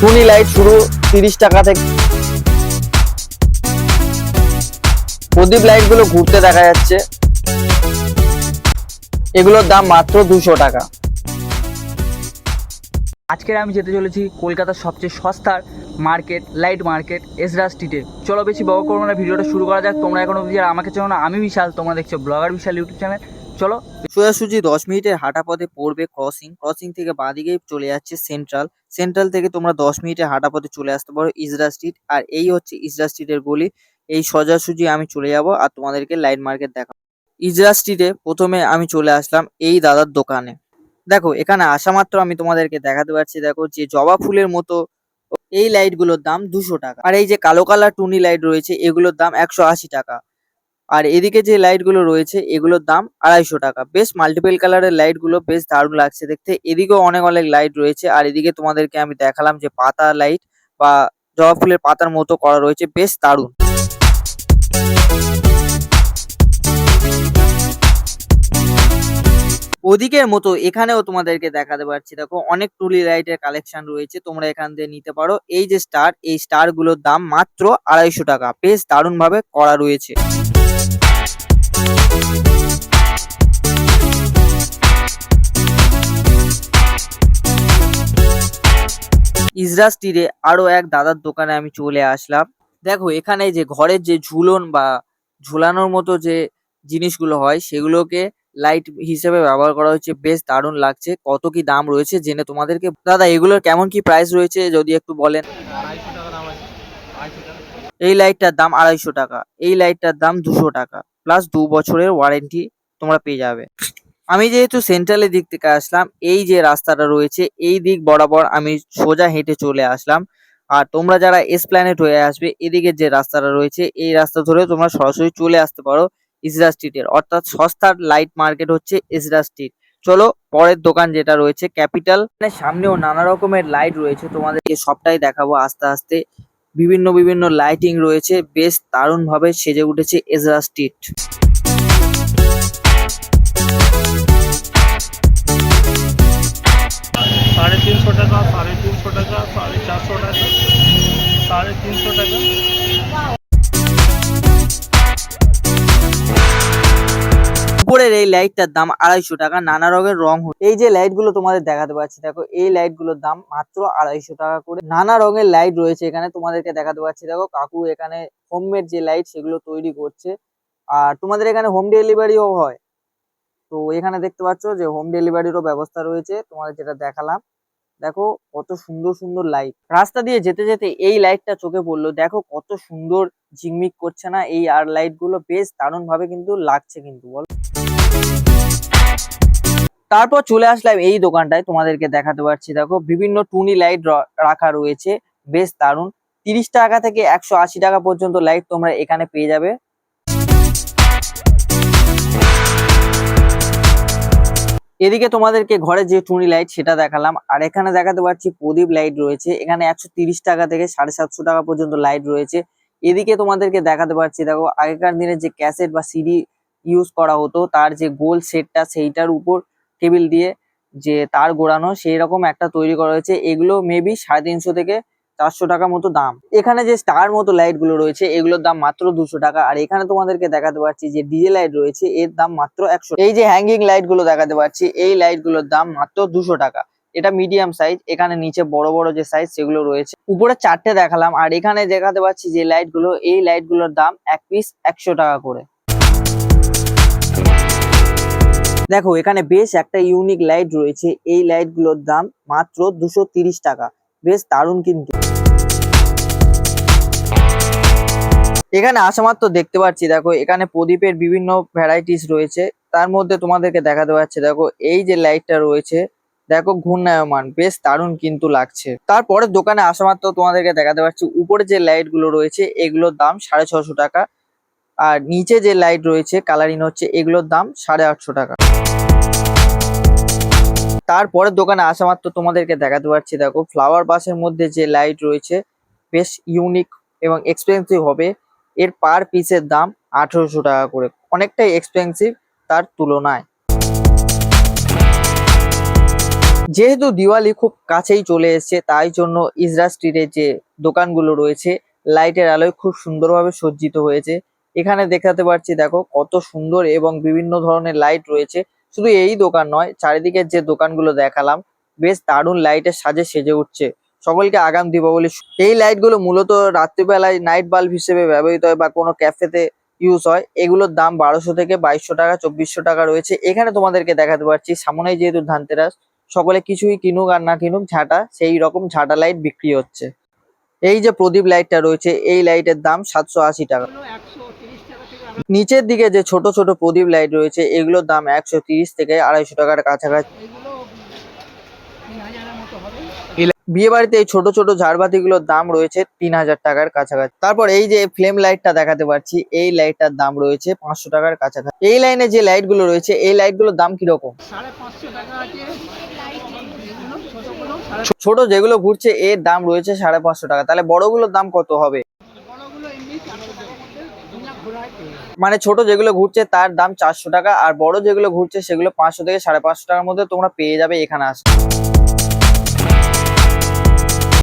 টুনি light শুরু, তিরিশ টাকা থেকে। প্রদীপ লাইটগুলো ঘুরতে দেখা যাচ্ছে। এগুলোর দাম মাত্র দুশো টাকা। আজকের আমি যেতে চলেছি কলকাতার সবচেয়ে সস্তার মার্কেট লাইট মার্কেট এসরা স্ট্রিটে চলো বেশি বড় করব না, ভিডিওটা শুরু করা যাক। তোমরা এখন অবধি যারা আমাকে চেনো না, আমি বিশাল, তোমরা দেখছ ব্লগার বিশাল ইউটিউব চ্যানেল চলো। সোজাসুজি দশ মিনিটের হাঁটা পথে পড়বে ক্রসিং ক্রসিং থেকে বাঁদিকেই চলে যাচ্ছে সেন্ট্রাল সেন্ট্রাল থেকে তোমরা দশ মিনিটের হাঁটা পথে চলে আসতে পারো ইজরা স্ট্রিট আর এই হচ্ছে ইজরা স্ট্রিটের গলি। এই সোজাসুজি আমি চলে যাব আর তোমাদেরকে লাইট মার্কেট দেখাবো। ইজরা স্ট্রিটে প্রথমে আমি চলে আসলাম এই দাদার দোকানে। দেখো, এখানে আসা মাত্র আমি তোমাদেরকে দেখাতে পারছি। দেখো, যে জবা ফুলের মতো এই লাইটগুলোর দাম দুশো টাকা। আর এই যে কালো কালার টুনি লাইট রয়েছে, এগুলোর দাম একশো আশি টাকা। আর এদিকে যে লাইটগুলো রয়েছে, এগুলোর দাম আড়াইশো টাকা। বেশ মাল্টিপল কালারের লাইটগুলো বেশ দারুণ লাগছে দেখতে। এদিকেও অনেক অনেক লাইট রয়েছে। আর এদিকে তোমাদেরকে আমি দেখালাম যে পাতা লাইট বা জবা ফুলের পাতার মতো করা রয়েছে। বেশ দারুণ। ওদিকের মতো এখানেও তোমাদেরকে দেখাতে পারছি। দেখো, অনেক টুলি লাইটের কালেকশন রয়েছে। তোমরা এখান থেকে নিতে পারো। এই যে স্টার এই স্টারগুলোর দাম মাত্র আড়াইশো টাকা। বেশ দারুণ ভাবে করা রয়েছে। ইজরা স্টিরে আরও এক দাদার দোকানে আমি চলে আসলাম। দেখো, এখানে যে ঘরের যে ঝুলন বা ঝুলানোর মতো যে জিনিসগুলো হয়, সেগুলোকে লাইট হিসেবে ব্যবহার করা হচ্ছে। বেশ দারুণ লাগছে। কত কি দাম রয়েছে জেনে তোমাদেরকে দাদা, এগুলোর কেমন কি প্রাইস রয়েছে? যদি একটু বলেন। এই লাইটটার দাম আড়াইশো টাকা, এই লাইটটার দাম দুশো টাকা প্লাস দু বছরের ওয়ারেন্টি তোমরা পেয়ে যাবে। আমি যেহেতু সেন্ট্রালের দিক থেকে আসলাম, এই যে রাস্তাটা রয়েছে, এই দিক বরাবর আমি সোজা হেঁটে চলে আসলাম। আর তোমরা যারা এসপ্ল্যানেট হয়ে আসবে এদিকে যে রাস্তাটা রয়েছে, এই রাস্তা ধরে তোমরা সরাসরি চলে আসতে পারো ইজরা স্ট্রিটের অর্থাৎ সস্তার লাইট মার্কেট হচ্ছে ইসরা স্ট্রিট চলো, পরের দোকান যেটা রয়েছে ক্যাপিটাল সামনেও নানা রকমের লাইট রয়েছে, তোমাদেরকে সবটাই দেখাবো আস্তে আস্তে। বিভিন্ন বিভিন্ন লাইটিং রয়েছে, বেশ দারুণ ভাবে সেজে উঠেছে এজরা স্ট্রিট সাড়ে তিনশো টাকা, সাড়ে তিনশো টাকা, সাড়ে চারশো টাকা, সাড়ে তিনশো টাকা। উপরের এই লাইটটার দাম আড়াইশো টাকা, নানা রঙের রং। এই যে লাইটগুলো তোমাদের দেখাতে পাচ্ছি, দেখো, এই লাইটগুলোর দাম মাত্র আড়াইশো টাকা করে। নানা রঙের লাইট রয়েছে এখানে, তোমাদেরকে দেখাতে পাচ্ছি। দেখো, কাকু এখানে হোমমেড যে লাইট সেগুলো তৈরি করছে। আর তোমাদের এখানে হোম ডেলিভারিও হয়। তো এখানে দেখতে পাচ্ছ যে হোম ডেলিভারিরও ব্যবস্থা রয়েছে, তোমাদের যেটা দেখালাম। দেখো, কত সুন্দর সুন্দর লাইট। রাস্তা দিয়ে যেতে যেতে এই লাইটটা চোখে পড়ল। দেখো, কত সুন্দর ঝিকমিক করছে না এই আর লাইটগুলো বেশ দারুণ ভাবে কিন্তু লাগছে কিন্তু, বল। তারপর চলে আসলাম এই দোকানটায়, তোমাদেরকে দেখাতে পারছি। দেখো, বিভিন্ন টুনি লাইট রাখা রয়েছে। বেশ দারুণ। তিরিশ টাকা থেকে একশো আশি টাকা পর্যন্ত লাইট তোমরা এখানে পেয়ে যাবে। এদিকে তোমাদেরকে ঘরে যে টুনি লাইট, সেটা দেখালাম। আর এখানে দেখাতে পারছি প্রদীপ লাইট রয়েছে। এখানে একশো টাকা থেকে সাড়ে সাতশো টাকা পর্যন্ত লাইট রয়েছে। এদিকে তোমাদেরকে দেখাতে পারছি, দেখো, আগেকার দিনে যে ক্যাসেট বা সিডি ইউজ করা হতো। তার যে গোল সেটটা সেইটার উপর টেবিল দিয়ে যে তার গোড়ানো সেই রকম একটা তৈরি করা হয়েছে। এগুলো মেবি সাড়ে তিনশো থেকে চারশো টাকা মতো দাম। এখানে যে স্টার মতো লাইটগুলো রয়েছে, এগুলোর দাম মাত্র দুশো টাকা। আর এখানে তোমাদেরকে দেখাতে পারছি যে ডিজে লাইট রয়েছে, এর দাম মাত্র একশো এই যে হ্যাঙ্গিং লাইটগুলো দেখাতে পারছি, এই লাইটগুলোর দাম মাত্র দুশো টাকা। এটা মিডিয়াম সাইজ এখানে নিচে বড় বড় যে সাইজ সেগুলো রয়েছে। উপরে চারটে দেখালাম, আর এখানে দেখাতে পাচ্ছি যে লাইটগুলো, এই লাইটগুলোর দাম এক পিস একশো টাকা করে। দেখো, এখানে বেশ একটা ইউনিক লাইট রয়েছে। এই লাইটগুলোর দাম মাত্র দুশো টাকা। বেশ দারুণ কিন্তু। এখানে আসা মাত্র দেখতে পাচ্ছি, দেখো, এখানে প্রদীপের বিভিন্ন ভ্যারাইটিস রয়েছে। তার মধ্যে তোমাদেরকে দেখাতে পাচ্ছি, দেখো, এই যে লাইটটা রয়েছে, দেখো, ঘূর্ণায়মান। বেশ দারুণ কিন্তু লাগছে। তারপরে দোকানে আসা মাত্র তোমাদেরকে দেখাতে পাচ্ছি, উপরে যে লাইটগুলো রয়েছে, এগুলোর দাম সাড়ে ছশো টাকা। আর নিচে যে লাইট রয়েছে কালারিং হচ্ছে, এগুলোর দাম সাড়ে আটশো টাকা। তারপরের দোকানে আসা মাত্র তোমাদেরকে দেখাতে পারছি, দেখো ফ্লাওয়ার বাসের মধ্যে যে লাইট রয়েছে, বেশ ইউনিক এবং এক্সপেন্সিভ হবে। এর পার পিসের দাম আঠেরোশো টাকা করে, অনেকটাই এক্সপেন্সিভ তার তুলনায়। যেহেতু দিওয়ালি খুব কাছেই চলে এসেছে, তাই জন্য ইজরা স্ট্রিটের যে দোকানগুলো রয়েছে লাইটের আলোয় খুব সুন্দরভাবে সজ্জিত হয়েছে। এখানে দেখাতে পারছি, দেখো, কত সুন্দর এবং বিভিন্ন ধরনের লাইট রয়েছে। শুধু এই দোকান নয়, চারিদিকের যে দোকানগুলো দেখালাম, বেশ দারুণ লাইটের সাজে সেজে উঠছে। সকলকে আগাম দীপাবলি এই লাইটগুলো মূলত রাত্রিবেলায় নাইট বাল্ব হিসেবে ব্যবহৃত হয় বা কোনো ক্যাফেতে ইউজ হয়। এগুলোর দাম বারোশো থেকে বাইশশো টাকা, চব্বিশশো টাকা রয়েছে। এখানে তোমাদেরকে দেখাতে পারছি, সামনেই যেহেতু ধানতেরাস, সকলে কিছুই কিনুক আর না কিনুক, ঝাঁটা, সেই রকম ঝাঁটা লাইট বিক্রি হচ্ছে। এই যে প্রদীপ লাইটটা রয়েছে, এই লাইটের দাম সাতশো আশি টাকা। নিচের দিকে যে ছোট ছোট প্রদীপ লাইট রয়েছে, এগুলোর দাম একশো থেকে আড়াইশো টাকার কাছাকাছি। বিয়ে বাড়িতে এই ছোট ছোট ঝাড়বাতিগুলোর দাম রয়েছে তিন হাজার টাকার কাছাকাছি। তারপর এই যে ফ্লেম লাইটটা দেখাতে পারছি, এই লাইটটার দাম রয়েছে পাঁচশো টাকার কাছাকাছি। এই লাইনে যে লাইটগুলো রয়েছে, এই লাইটগুলোর দাম কীরকম? ছোট যেগুলো ঘুরছে, এর দাম রয়েছে সাড়ে পাঁচশো টাকা। তাহলে বড়গুলোর দাম কত হবে? মানে ছোট যেগুলো ঘুরছে তার দাম চারশো টাকা, আর বড় যেগুলো ঘুরছে সেগুলো পাঁচশো থেকে সাড়ে পাঁচশো টাকার মধ্যে তোমরা পেয়ে যাবে এখানে আসে